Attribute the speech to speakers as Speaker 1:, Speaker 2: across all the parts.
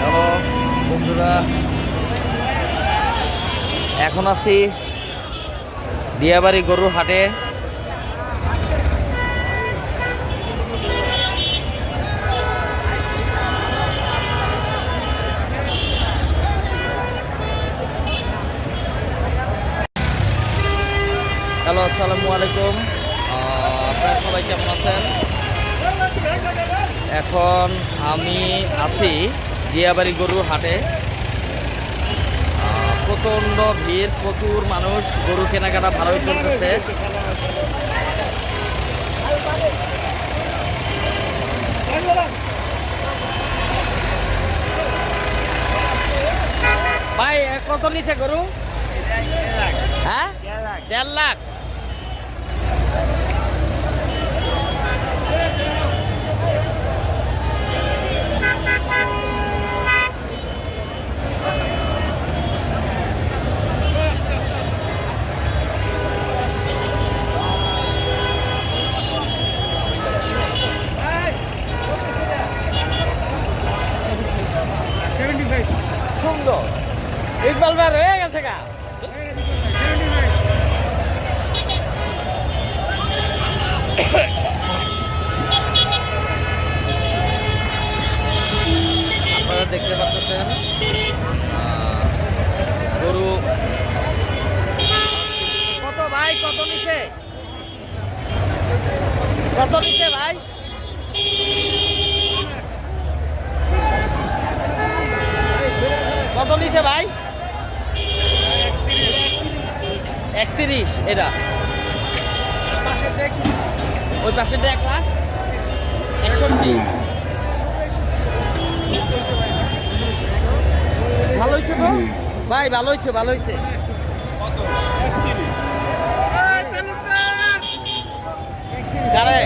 Speaker 1: Hello বন্ধুরা। এখন আছি দিয়াবাড়ি গরুর হাটে। হ্যালো, আসসালামু আলাইকুম। আপনারা সবাই কেমন আছেন? এখন আমি আছি জিয়াবাড়ি গরুর হাটে। প্রচণ্ড ভিড়, প্রচুর মানুষ, গরু কেনাকাটা ভালোই চলতেছে। ভাই, কত নিছে গরু? হ্যাঁ? দেড় লাখ। কত নিচে ভাই? একত্রিশ এটা। ওই পাশেটা এক লাখ একষট্টি। ভালো হয়েছে তো? ভাই ভালো হয়েছে ভালো হয়েছে। কারে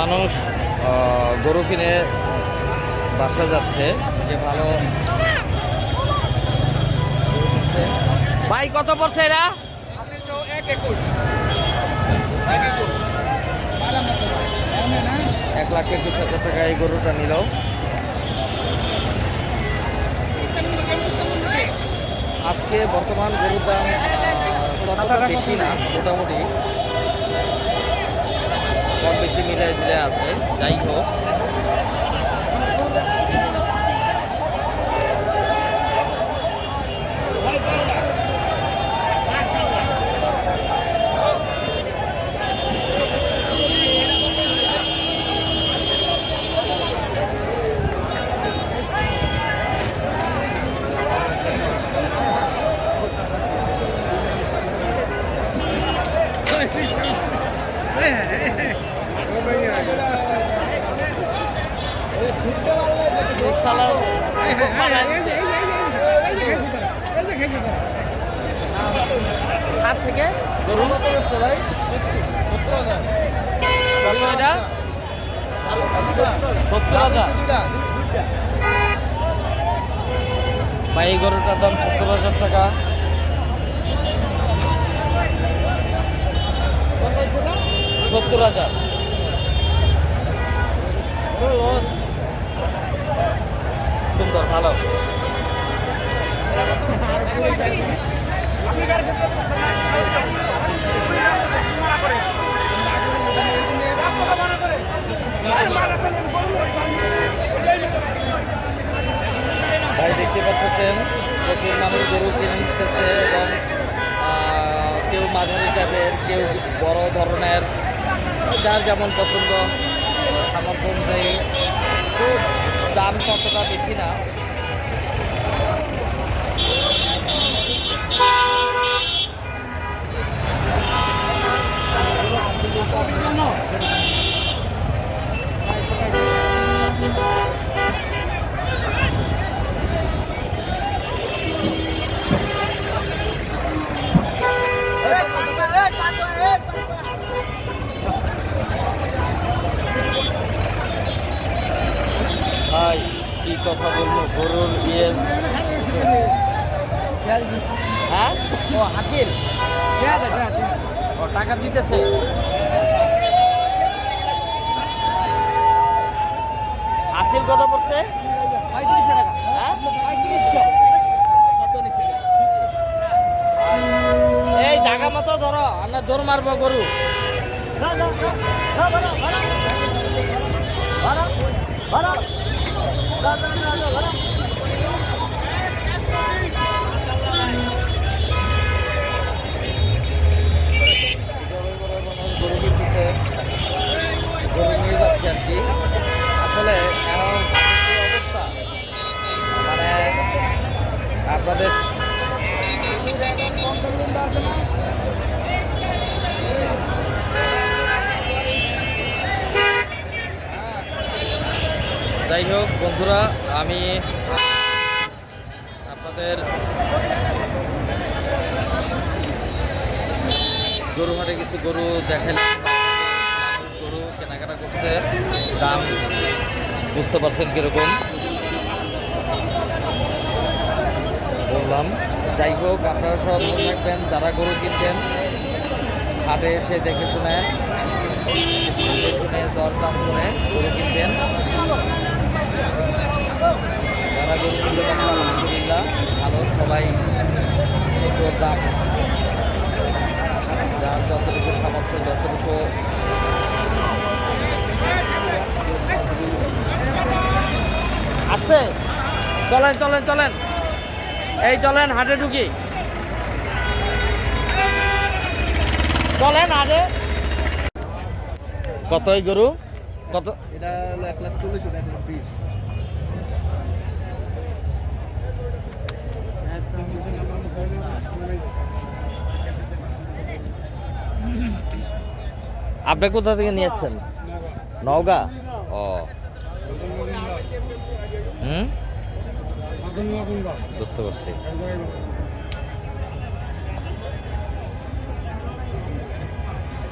Speaker 1: মানুষ আহ, গরু কিনে বাসা যাচ্ছে যে ভালো। ভাই কত পড়ছে এরা? এক লাখ একুশ হাজার টাকা এই গরুটা নিল। আজকে বর্তমান গরুর দাম ততটা বেশি না, মোটামুটি। কম বেশি মিলে আছে, যাই হোক। এই গরুটার দাম সত্তর হাজার টাকা। সত্তর হাজার। সুন্দর ভালো। ভাই দেখতে পাচ্ছেন, প্রচুর মানুষ গরু কিনে নিতেছে এবং কেউ মাঝারি টাইপের কেউ বড় ধরনের, যার যেমন পছন্দ, সামর্থ্য অনুযায়ী। খুব দাম ততটা বেশি না। ভাই কি কথা বলব? গরুর বিয়ে হ্যাঁ? ও হাসির। ও টাকা দিতেছে। হাসির কত পড়ছে? পঁয়ত্রিশশো টাকা। হ্যাঁ? পঁয়ত্রিশশো। জায়গা মতো ধরো আমরা দৌড় মারবো গরু গরু কিনতেছে গরু নিয়ে যাচ্ছে আর কি আসলে এখন যে অবস্থা মানে আপনাদের যাই হোক বন্ধুরা, আমি আপনাদের গরু হাটে কিছু গরু দেখালাম গরু কেনাকাটা করছে, দাম বুঝতে পারছেন কীরকম? বললাম, যাই হোক, আপনারা সব রাখবেন যারা গরু কিনবেন, হাটে এসে দেখে শুনে শুনে দরদাম করে গরু কিনবেন। কিনতে আলহামদুলিল্লাহ। ভালো, সবাই যার যতটুকু সামর্থ্য, যতটুকু আছে। চলেন চলেন চলেন। এই চলেন, হাটে ঢুকি। চলেন, হাটে। কত এই গরু? কত
Speaker 2: এটা এক লাখ চল্লিশ এটা এক লাখ বিশ
Speaker 1: আপনি কোথা থেকে নিয়ে আসছেন? নওগাঁ? ও। হুম? বুঝতে পারছি।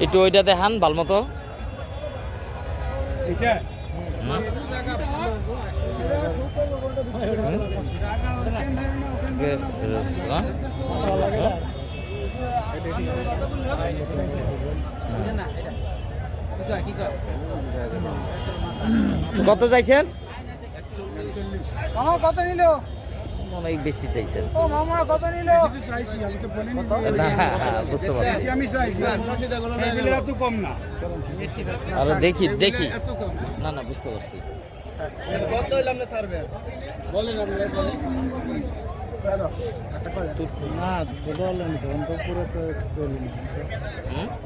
Speaker 1: একটু ওইটা দেখান, ভালো মতো। হুম? হ্যাঁ? কত চাইছেন?
Speaker 2: মামা কত নিল?
Speaker 1: অনেক বেশি চাইছেন।
Speaker 2: ও মামা কত নিল? চাইছি আমি তো বলিনি
Speaker 1: না বুঝতে পারছি।
Speaker 2: আমি চাইছি। এত কম না।
Speaker 1: আরও দেখি দেখি।
Speaker 2: এত কম
Speaker 1: না। না বুঝতে পারছি।
Speaker 2: কত হইলাম না সার্ভে? বলেন আপনি না দুটো তো পুরো তো বলি না?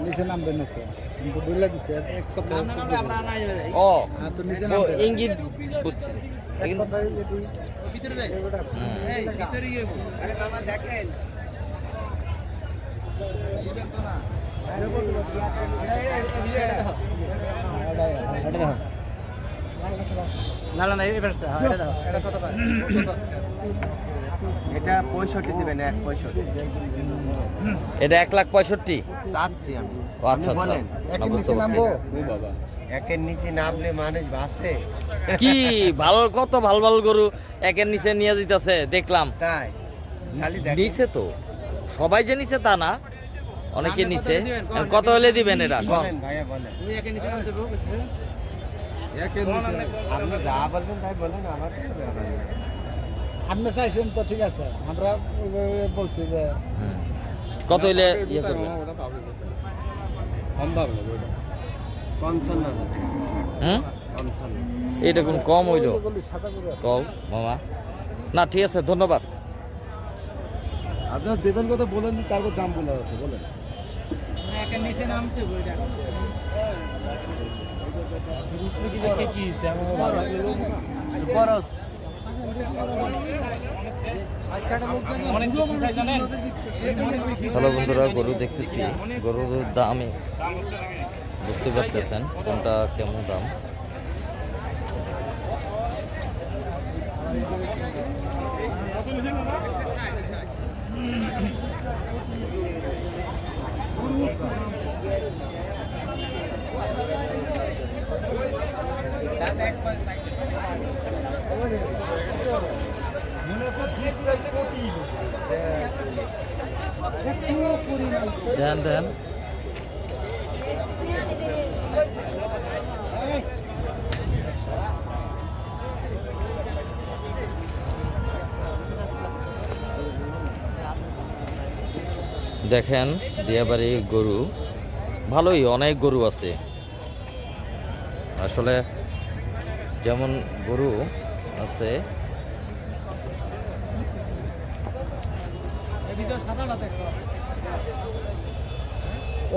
Speaker 2: নিচে নামবে তো কিন্তু দিছে এক কথা
Speaker 1: ও
Speaker 2: হ্যাঁ তো। না না এবার এটা দাও এটা কত
Speaker 3: এটা পঁয়ষট্টি দিবেন এক পঁয়ষট্টি।
Speaker 1: এটা এক লাখ পঁয়ষট্টি?
Speaker 3: চাচ্ছি আমি।
Speaker 1: ও আচ্ছা আচ্ছা।
Speaker 3: বলেন।
Speaker 1: না, বুঝতে পারছি।
Speaker 3: একের নিচে নামলে মানুষ বাসে
Speaker 1: কি ভালো কত ভালো ভালো গরু একের নিচে নিয়ে যেতেছে দেখলাম।
Speaker 3: তাই। খালি দেখ
Speaker 1: নিচে তো। সবাই যে নিচে তা না অনেকে নিচে। কত হলে দিবেন এটা কম।
Speaker 3: বলেন ভাইয়া বলেন। আপনি যা বলবেন তাই বলেন
Speaker 2: আপনি চাইছেন তো ঠিক আছে। আমরা বলছি যে
Speaker 1: কত হইলে ইয়ে করবেন
Speaker 3: পঞ্চান্ন
Speaker 1: হুম এটা কোন কম হইল। কও মামা। না ঠিক আছে ধন্যবাদ।
Speaker 2: আপনার দেবেন কথা বলেন তারপর দাম বলে আছে বলেন।
Speaker 1: হ্যালো বন্ধুরা গরু দেখতেছি। গরুর দামে বুঝতে পারতেছেন কোনটা কেমন দাম। দেন দেন। দেখেন দিয়াবাড়ি গরু। ভালোই অনেক গরু আছে। আসলে যেমন গরু আছে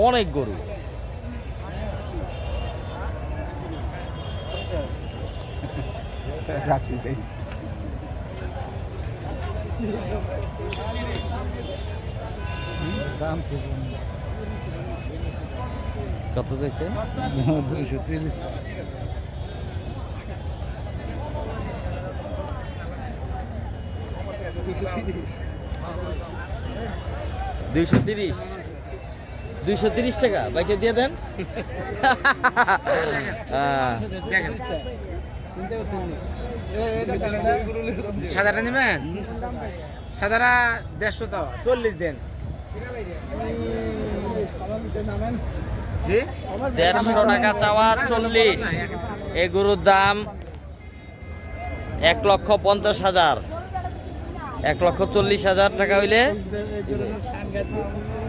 Speaker 1: অনেক গরু।
Speaker 4: দাম ছিল
Speaker 1: কত দেখছে
Speaker 4: দুইশো তিরিশ
Speaker 1: দুইশো তিরিশ। দুইশো তিরিশ টাকা। বাইকে দিয়ে দেন।
Speaker 2: সাদাটা নেবেন? সাদারা দেড়শো চাও চল্লিশ দেন।
Speaker 1: দেড়শো টাকা চাওয়া চল্লিশ। এই গরুর দাম এক লক্ষ পঞ্চাশ হাজার। এক লক্ষ চল্লিশ হাজার টাকা হইলে।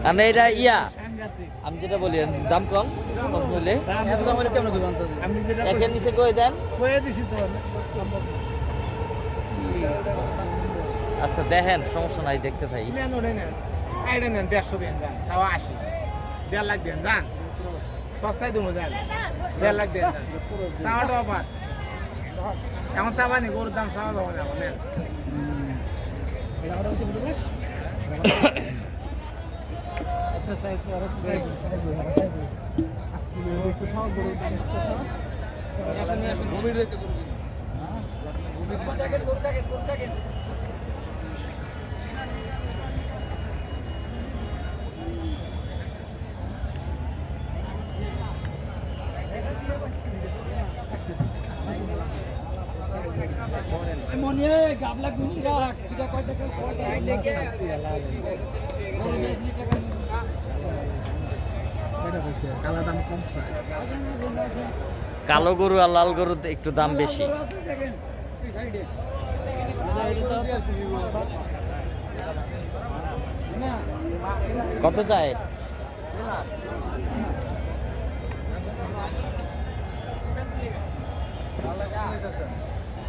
Speaker 1: আর এটা ইয়া। আমি যেটা বলি দাম কম হইলে একের নিচে কই দেন?
Speaker 4: কয়ে দিছি তো।
Speaker 1: আচ্ছা দেখেন সমস্যা নাই দেখতে
Speaker 2: আইডা নেন দেড়শো দেন যান। চাওয়া আশি। দেড় লাখ দেন যান। সস্তায় দেবো যান। দেড় লাখ দেন চাওয়াটা অফার। এখন চাওয়া নেই গরুর দাম চাওয়া যাব না নেন।
Speaker 4: আচ্ছা তাই তো আর একটু চাইব, চাইব, আর চাইব। আজকে একটু খাও, গরুর দাম একটু খাও। কয়টা পয়সা? কালা দাম কম চায়।
Speaker 1: কালো গরু আর লাল গরু একটু দাম বেশি। কত চায়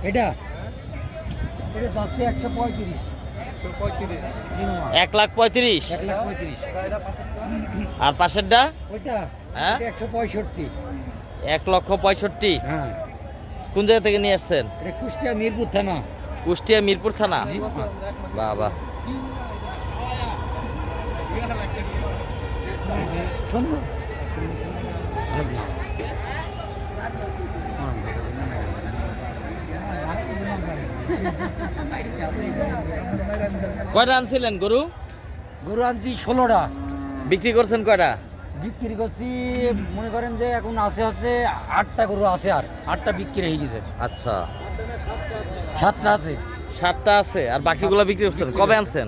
Speaker 4: এটা? এটা একশো পঁয়ত্রিশ।
Speaker 1: এক লাখ পঁয়ত্রিশ? আর পাশেরটা? হ্যাঁ?
Speaker 4: একশো পঁয়ষট্টি।
Speaker 1: এক লক্ষ পঁয়ষট্টি।
Speaker 4: হ্যাঁ।
Speaker 1: কোন জায়গা থেকে নিয়ে আসছেন?
Speaker 4: কুষ্টিয়া মিরপুর থানা।
Speaker 1: কুষ্টিয়া মিরপুর থানা? বাহ বাহ
Speaker 4: সুন্দর
Speaker 1: কয়টা আনছিলেন গরু?
Speaker 4: গরু আনছি ষোলোটা।
Speaker 1: বিক্রি করছেন কয়টা?
Speaker 4: বিক্রি করছি মনে করেন যে এখন আছে হচ্ছে আটটা গরু আছে আর আটটা বিক্রি হয়ে গেছে।
Speaker 1: আচ্ছা।
Speaker 4: সাতটা আছে।
Speaker 1: সাতটা আছে আর বাকিগুলো বিক্রি করছেন? কবে আনছেন?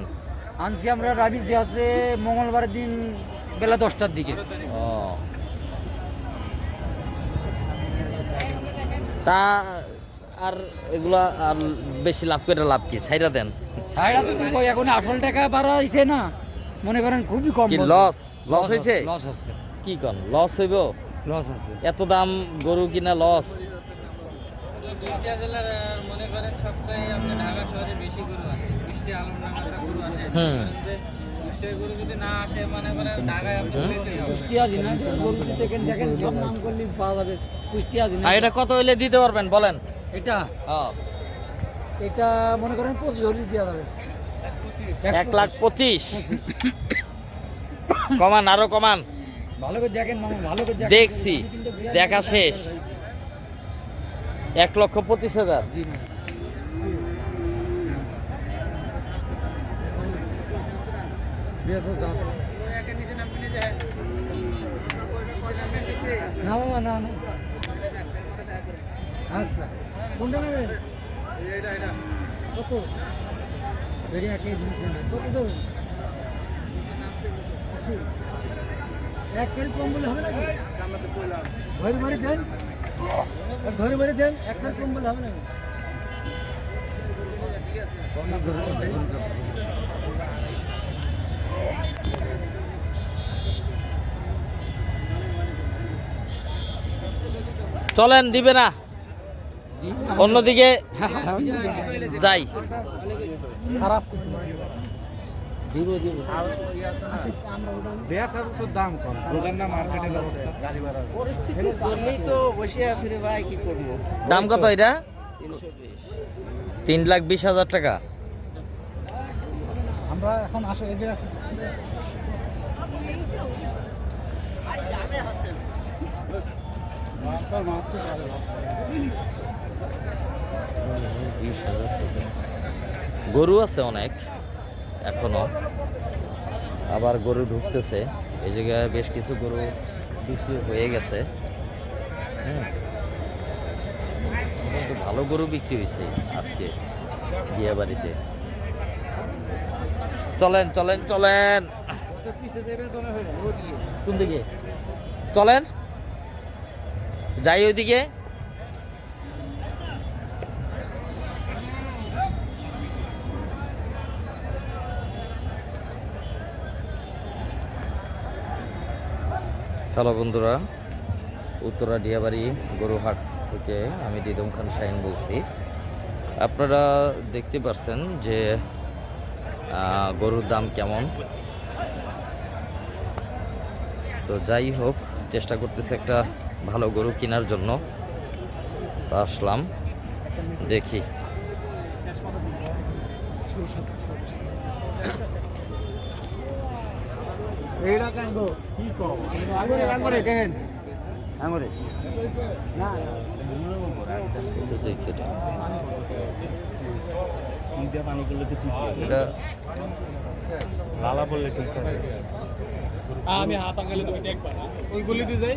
Speaker 4: আনছি আমরা রাবিসে আছে মঙ্গলবারের দিন বেলা দশটার দিকে।
Speaker 1: তা আর এগুলা আর বেশি লাভ করে লাভ কি? ছাইরা দেন।
Speaker 4: সাইডা তো কই এখন আসল টাকা বাড়া হয়েছে না। মনে করেন খুবই কম
Speaker 1: কি লস লস হয়েছে
Speaker 4: লস হচ্ছে
Speaker 1: কি কন লস হইব?
Speaker 4: লস হচ্ছে।
Speaker 1: এত দাম গরু কিনা লস
Speaker 5: কুষ্টিয়া জেলার মনে করেন সবচেয়ে আপনার ঢাকা শহরে বেশি গরু আছে। আলমডাঙ্গা গরু
Speaker 1: হুম।
Speaker 5: মানে
Speaker 4: কুষ্টিয়া
Speaker 1: এটা কত হইলে দিতে পারবেন বলেন?
Speaker 4: এটা?
Speaker 1: ও,
Speaker 4: এটা মনে করেন পঁচিশ হলি দেওয়া যাবে।
Speaker 1: এক লাখ পঁচিশ। কমান আরও কমান।
Speaker 4: ভালো করে দেখেন মামা ভালো করে
Speaker 1: দেখছি। দেখা শেষ। এক লক্ষ পঁচিশ হাজার।
Speaker 4: না
Speaker 5: নামবি না যে,
Speaker 4: না মামা না না আচ্ছা কোনটা নেবে কত
Speaker 2: এক কেজি কম বলে হবে নাকি? ধরে মারি দেন। ধরে মারি দেন এক কেজি কম বলে হবে নাকি?
Speaker 1: চলেন দিবে না। অন্যদিকে যাই।
Speaker 2: খারাপ দাম
Speaker 3: তো বসে আছি রে ভাই কি
Speaker 1: দাম কত এটা? তিন লাখ বিশ হাজার টাকা।
Speaker 2: আমরা এখন আসে এদের আসি
Speaker 1: গরু আছে অনেক, এখনও। আবার গরু ঢুকতেছে। এই জায়গায় বেশ কিছু গরু বিক্রি হয়ে গেছে। কিন্তু ভালো গরু বিক্রি হয়েছে আজকে বিয়ে বাড়িতে চলেন চলেন চলেন। কোন দিকে? চলেন। যাই ওইদিকে। হ্যালো বন্ধুরা, উত্তরা ডিয়াবাড়ি গরুহাট থেকে আমি দিদম খান শাহিন বলছি। আপনারা দেখতে পাচ্ছেন যে গরুর দাম কেমন। তো যাই হোক, চেষ্টা করতেছে একটা ভালো গরু কেনার জন্য। তা আসলাম, দেখি।
Speaker 2: কি দেখেন। না।
Speaker 1: তো। এটা
Speaker 2: লালা বললে ঠিক আছে আমি হাত আঙ্গালে তুমি দেখবা না ওই গলিতে যাই।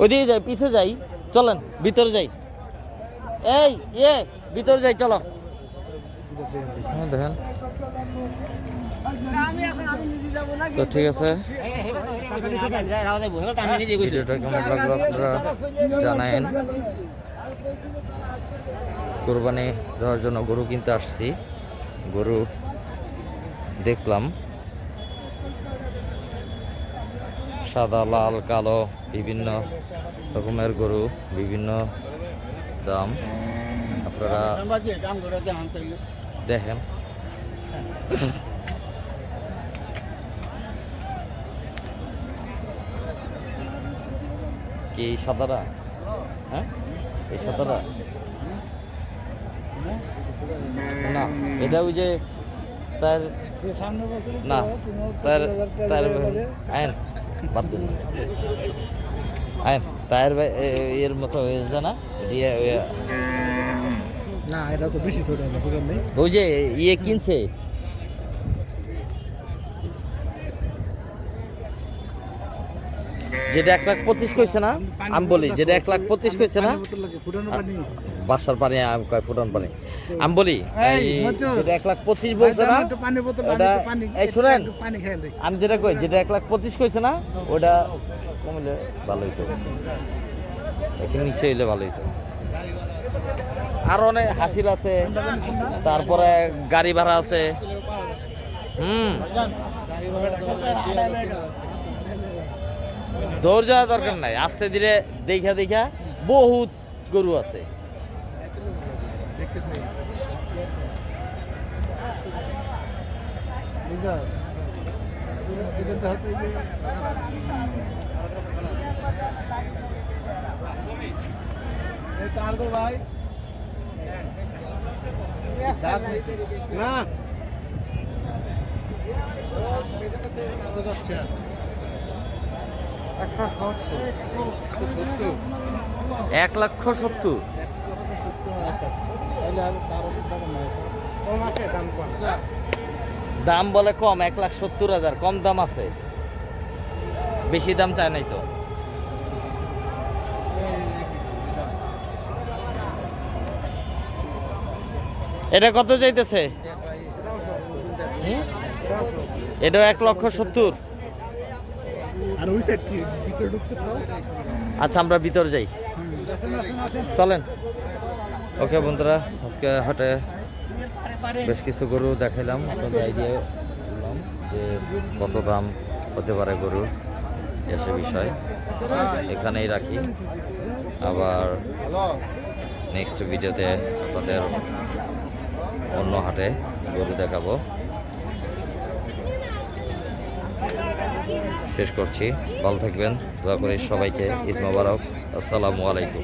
Speaker 1: ওইদিকে যাই পিছে যাই। চলেন ভিতরে যাই। এই ইয়ে ভিতরে যাই চলো। হ্যাঁ, দেখেন। তো ঠিক আছে। ভিডিওটা কেমন লাগল আপনারা জানায়েন। কোরবানি দেওয়ার জন্য গরু কিনতে আসছি। গরু দেখলাম। সাদা, লাল, কালো, বিভিন্ন রকমের গরু, বিভিন্ন দাম। আপনারা
Speaker 2: দেখান তাইলে
Speaker 1: দেখেন কি এই সাদারা হ্যাঁ? এই সাদারা না এটা ওই যে তার না তার তার আইন বাদ দিন আইন তার এর মতো হয়েছে না? দিয়ে
Speaker 2: না এটা তো বেশি
Speaker 1: ওই যে ইয়ে কিনছে? যেটা এক লাখ পঁচিশ কইছে না, আমি বলি, যেটা এক লাখ পঁচিশ কইছে না, বাসার পানি কয় ফুটন পানি। আমি বলি। যেটা এক লাখ পঁচিশ বলছে না এই শুনেন, আমি যেটা কই, যেটা এক লাখ পঁচিশ কইছে না, ওটা কমলে ভালো হইতো। এখানে নিচে হইলে ভালো হইতো। আর অনেক হাসির আছে, তারপরে গাড়ি ভাড়া আছে। হুম। যাওয়া দরকার নাই। আস্তে ধীরে দেখা দেখা বহুত গরু আছে।
Speaker 2: ভাই না।
Speaker 1: এক লক্ষ সত্তর?
Speaker 2: দাম
Speaker 1: বলে কম এক লাখ সত্তর হাজার কম দাম আছে। বেশি দাম চায় নাই তো। এটা কত যাইতেছে? এটা এক লক্ষ সত্তর। আচ্ছা আমরা ভিতর যাই। চলেন। ওকে, বন্ধুরা, আজকে হাটে বেশ কিছু গরু দেখাইলাম। আপনাদের আইডিয়া বললাম যে কত দাম হতে পারে গরু এসে বিষয়। এখানেই রাখি। আবার নেক্সট ভিডিওতে আপনাদের অন্য হাটে গরু দেখাবো। শেষ করছি। ভালো থাকবেন। দোয়া করি সবাইকে। ঈদ মোবারক। আসসালামু আলাইকুম।